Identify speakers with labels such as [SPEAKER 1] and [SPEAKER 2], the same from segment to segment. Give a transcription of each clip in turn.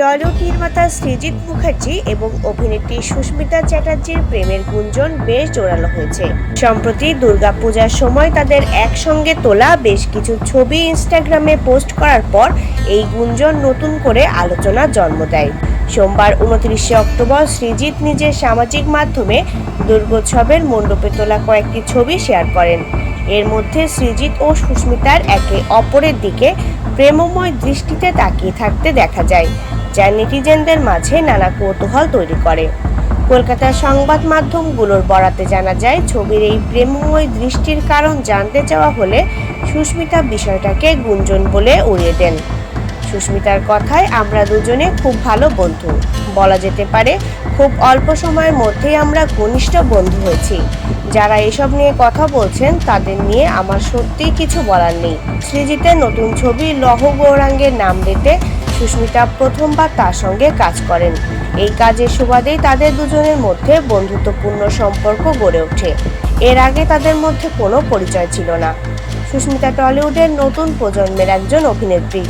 [SPEAKER 1] Tollywood নির্মাতা সৃজিত মুখার্জি এবং অভিনেত্রী সুস্মিতা চ্যাটার্জির প্রেমের গুঞ্জন বেশ জোরালো হয়েছে। সম্প্রতি দুর্গাপূজার সময় তাদের একসঙ্গে তোলা বেশ কিছু ছবি ইনস্টাগ্রামে পোস্ট করার পর এই গুঞ্জন নতুন করে আলোচনার জন্ম দেয়। সোমবার উনত্রিশে অক্টোবর সৃজিত নিজের সামাজিক মাধ্যমে দুর্গোৎসবের মণ্ডপে তোলা কয়েকটি ছবি শেয়ার করেন। এর মধ্যে সৃজিত ও সুস্মিতার একে অপরের দিকে প্রেমময় দৃষ্টিতে তাকিয়ে থাকতে দেখা যায়। যা নেটিজেনদের মাঝে নানা কৌতূহল তৈরি করে। কলকাতার সংবাদ মাধ্যমগুলোর বরাতে জানা যায়, ছবির এই প্রেমময় দৃষ্টির কারণ জানতে চাওয়া হলে সুস্মিতা বিষয়টাকে গুঞ্জন বলে উড়িয়ে দেন। সুস্মিতার কথায় আমরা দুজনে খুব ভালো বন্ধু। বলা যেতে পারে, খুব অল্প সময়ের মধ্যেই আমরা ঘনিষ্ঠ বন্ধু হয়েছি। যারা এসব নিয়ে কথা বলছেন, তাদের নিয়ে আমার সত্যিই কিছু বলার নেই। সৃজিতের নতুন ছবি লহ গৌরাঙ্গের নাম দিতে সুস্মিতা প্রথমবার তার সঙ্গে কাজ করেন। এই কাজের সুবাদেই তাদের দুজনের মধ্যে বন্ধুত্বপূর্ণ সম্পর্ক গড়ে ওঠে। এর আগে তাদের মধ্যে কোনো পরিচয় ছিল না। সুস্মিতা টলিউডের নতুন প্রজন্মের একজন অভিনেত্রী।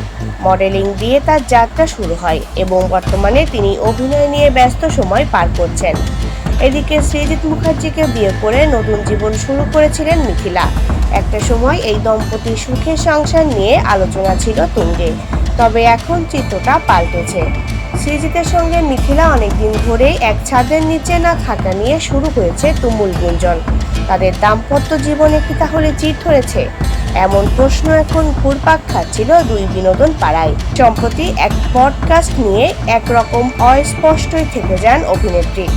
[SPEAKER 1] মডেলিং দিয়ে তার যাত্রা শুরু হয় এবং বর্তমানে তিনি অভিনয় নিয়ে ব্যস্ত সময় পার করছেন। এদিকে সৃজিত মুখার্জিকে বিয়ে করে নতুন জীবন শুরু করেছিলেন মিথিলা। একটা সময় এই দম্পতির সুখের সংসার নিয়ে আলোচনা ছিল তুঙ্গে। তবে এখন চিত্রটা পাল্টেছে। সৃজিতের সঙ্গে মিথিলা অনেকদিন ধরেই এক ছাদের নিচে না থাকা নিয়ে শুরু হয়েছে তুমুল গুঞ্জন। তাদের দাম্পত্য জীবনে কি তাহলে চিট ধরেছে? এমন প্রশ্ন এখন ঘুরপাক খাচ্ছিল দুই বিনোদন পাড়ায়। সম্প্রতি এক পডকাস্ট নিয়ে একরকম অস্পষ্টই থেকে যান অভিনেত্রী।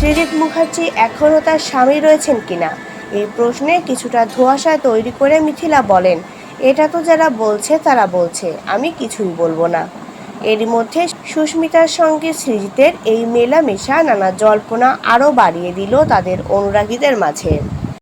[SPEAKER 1] সৃজিত মুখার্জি এখনও তার স্বামী রয়েছেন কিনা? এই প্রশ্নে কিছুটা ধোঁয়াশা তৈরি করে মিথিলা বলেন এটা তো যারা বলছে, তারা বলছে। আমি কিছুই বলব না। এর মধ্যে সুস্মিতার সঙ্গে সৃজিতের এই মেলামেশা, নানা জল্পনা আরও বাড়িয়ে দিল তাদের অনুরাগীদের মাঝে।